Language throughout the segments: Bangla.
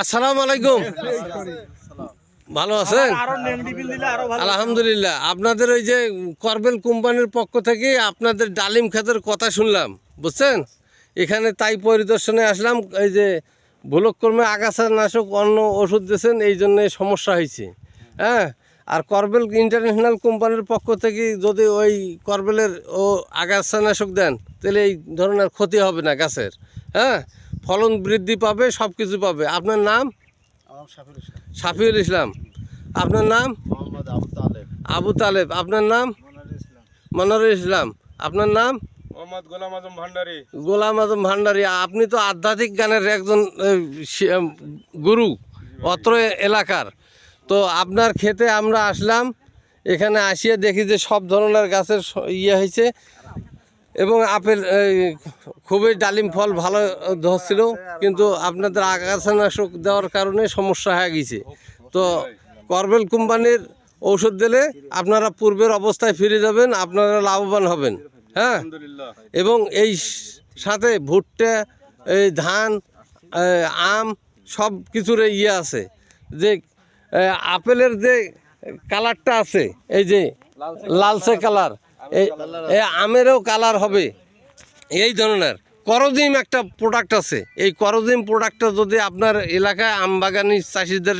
আসসালামু আলাইকুম। ভালো আছেন? আলহামদুলিল্লাহ। আপনাদের ওই যে করবেল কোম্পানির পক্ষ থেকে আপনাদের ডালিম ক্ষেতের কথা শুনলাম বুঝছেন? এখানে তাই পরিদর্শনে আসলাম এই যে ভুলক্রমে আগাছা নাশক অন্য ওষুধ দিয়েছেন এই জন্য সমস্যা হয়েছে। হ্যাঁ? আর করবেল ইন্টারন্যাশনাল কোম্পানির পক্ষ থেকে যদি ওই করবেলের ও আগাছা নাশক দেন তাহলে এই ধরনের ক্ষতি হবে না গাছের। হ্যাঁ? ফলন বৃদ্ধি পাবে সব কিছু পাবে। আপনার নাম? শাফিউল ইসলাম। আপনার নাম? মোহাম্মদ আবু তালেব। আবু তালেব। আপনার নাম? মনার ইসলাম। আপনার নাম? মোহাম্মদ গোলাম আজম ভান্ডারী। গোলাম আজম ভান্ডারী। আপনি তো আধ্যাত্মিক গানের একজন গুরু অত্র এলাকার। তো আপনার খেতে আমরা আসলাম। এখানে আসিয়ে দেখি যে সব ধরনের গাছের ইয়ে হয়েছে এবং আপেল খুবই ডালিম ফল ভালো ধরছিল কিন্তু আপনাদের আগাছানাশক দেওয়ার কারণে সমস্যা হয়ে গেছে। তো করবেল কোম্পানির ঔষধ দিলে আপনারা পূর্বের অবস্থায় ফিরে যাবেন আপনারা লাভবান হবেন হ্যাঁ? এবং এই সাথে ভুট্টা এই ধান আম সব কিছুর ইয়ে আছে। যে আপেলের যে কালারটা আছে এই যে লালচে কালার এই আমেরও কালার হবে। এই ধরনের করজিম একটা প্রোডাক্ট আছে। এই করজিম প্রোডাক্টটা যদি আপনার এলাকায় আম বাগানি চাষিদের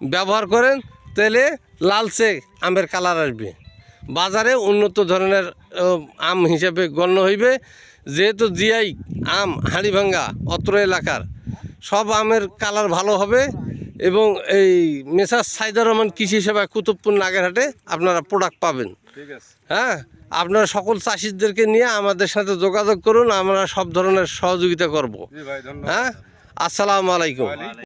ব্যবহার করেন তাহলে লালচে আমের কালার আসবে। বাজারে উন্নত ধরনের আম হিসেবে গণ্য হইবে। যেহেতু জিআই আম হাড়িভাঙ্গা অত্র এলাকার সব আমের কালার ভালো হবে। এবং এই মেসার সাইদার রহমান কৃষি সেবা কুতুবপুর নাগেরহাটে আপনারা প্রোডাক্ট পাবেন। হ্যাঁ? আপনারা সকল চাষিদেরকে নিয়ে আমাদের সাথে যোগাযোগ করুন আমরা সব ধরনের সহযোগিতা করব। হ্যাঁ? আসসালামু আলাইকুম।